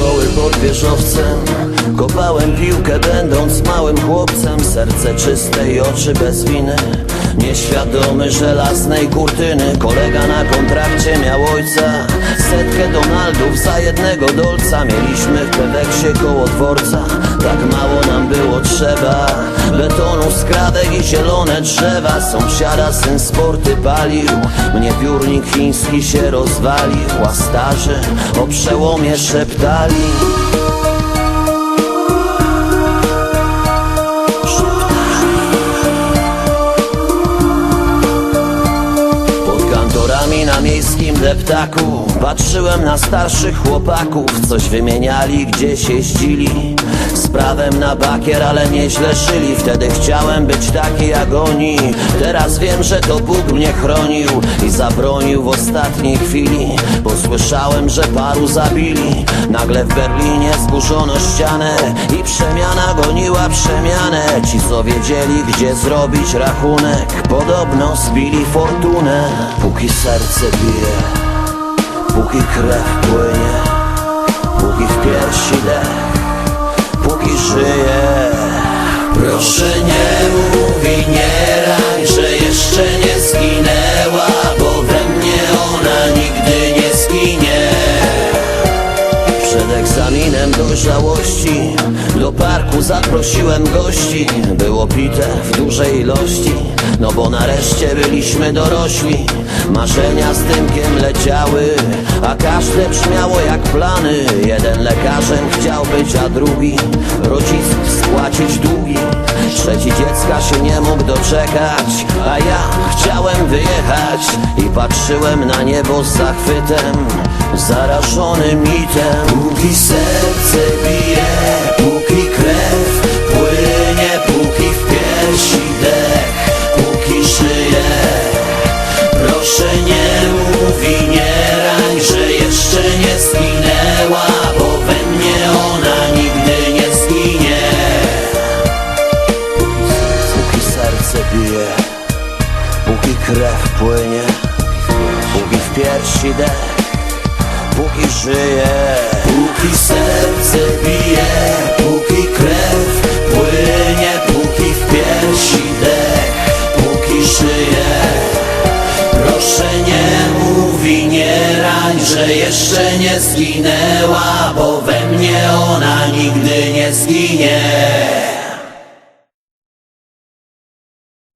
go piłkę będąc małym chłopcem. Serce czyste i oczy bez winy. Nieświadomy żelaznej kurtyny. Kolega na kontrakcie miał ojca. Setkę Donaldów za jednego dolca. Mieliśmy w Peweksie koło dworca. Tak mało nam było trzeba Betonu, skradek i zielone drzewa. Sąsiada syn sporty palił. Mnie piórnik chiński się rozwalił A starzy o przełomie szeptali miejskim deptaku Patrzyłem na starszych chłopaków Coś wymieniali, gdzieś jeździli Z prawem na bakier, ale nieźle szyli Wtedy chciałem być taki jak oni. Teraz wiem, że to Bóg mnie chronił I zabronił w ostatniej chwili. Posłyszałem, że paru zabili Nagle w Berlinie zburzono ścianę I przemiana goniła przemianę. Ci co wiedzieli, gdzie zrobić rachunek Podobno zbili fortunę. Póki serce bije Póki krew płynie Póki w piersi dech Póki żyję Proszę nie mów i nie raj Że jeszcze nie zginęła Bo we mnie ona nigdy nie zginie. Przed egzaminem dojrzałości Do parku zaprosiłem gości. Było pite w dużej ilości No bo nareszcie byliśmy dorośli. Marzenia z dymkiem leciały A każde brzmiało jak plany. Jeden lekarzem chciał być, a drugi Rodziców spłacić długi Trzeci dziecka się nie mógł doczekać A ja chciałem wyjechać I patrzyłem na niebo z zachwytem Zarażony mitem. Póki serce bije Póki serce bije Póki krew płynie Póki w piersi dech Póki żyję Póki serce bije Póki krew płynie Póki w piersi dech Póki żyję Proszę nie mów nie rań Że jeszcze nie zginęła Bo we mnie ona nigdy nie zginie